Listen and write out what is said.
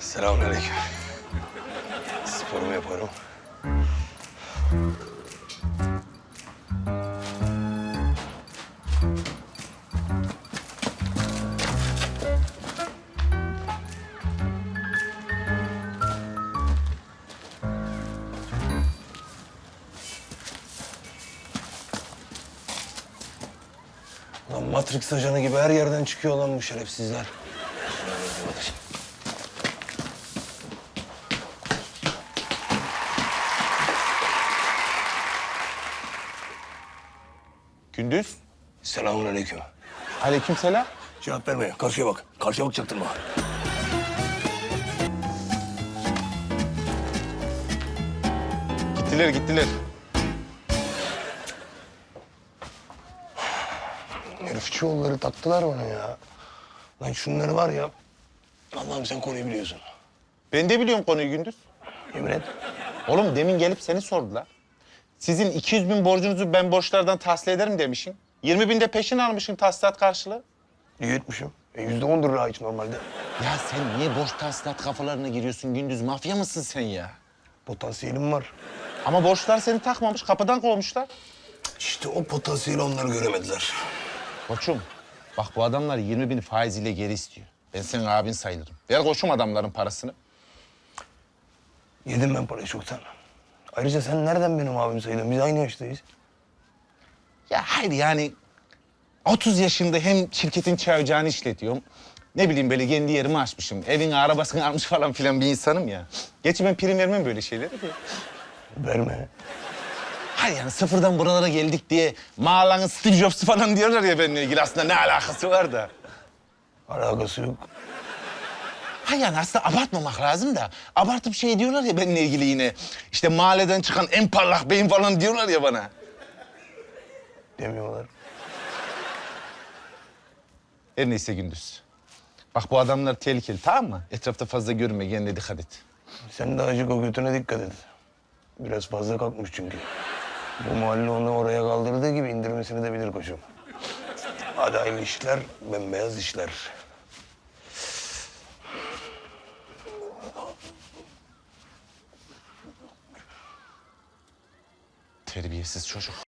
Selamünaleyküm. Sporumu yaparım. Lan Matrix ajanı gibi her yerden çıkıyor lan bu şerefsizler. Gündüz. Selamünaleyküm. Aleykümselam. Cevap verme. Karşıya bak. Karşıya bak çaktırma. Gittiler gittiler. Yolları taktılar bana ya. Lan şunları var ya. Allah'ım sen konuyu biliyorsun. Ben de biliyorum konuyu Gündüz. Yemin et. Oğlum demin gelip seni sordular. Sizin 200 bin borcunuzu ben borçlardan tahsil ederim demişsin. 20 bin de peşin almışsın tahsilat karşılığı. İyi etmişim. E, yüzde ondur hiç normalde. Ya sen niye borç tahsilat kafalarına giriyorsun Gündüz? Mafya mısın sen ya? Potansiyelim var. Ama borçlar seni takmamış, kapıdan kovmuşlar. İşte o potansiyeli onlar göremediler. Koçum, bak bu adamlar 20 bin faiziyle geri istiyor. Ben senin abin sayılırım. Ver koçum adamların parasını. Yedim ben parayı çoktan. Ayrıca sen nereden benim abim sayılıyorsun? Biz aynı yaştayız. Ya hayır yani 30 yaşında hem şirketin çay ocağını işletiyorum. Ne bileyim böyle kendi yerimi açmışım. Evin arabasını almış falan filan bir insanım ya. Geçi ben prim vermem böyle şeylere de. Verme. Hayır yani sıfırdan buralara geldik diye mahallanın Steve Jobs'u falan diyorlar ya benimle ilgili. Aslında ne alakası var da. Alakası yok. Ha yani aslında abartmamak lazım da. Abartıp şey diyorlar ya benimle ilgili yine. İşte mahalleden çıkan en parlak beyin falan diyorlar ya bana. Demiyorlar. Her neyse Gündüz. Bak bu adamlar tehlikeli tamam mı? Etrafta fazla görünme kendine dikkat et. Sen de acık o götüne dikkat et. Biraz fazla kalkmış çünkü. Bu mahalle onu oraya kaldırdığı gibi indirmesini de bilir koçum. Hadi hayırlı işler, bembeyaz işler. Terbiyesiz çocuk.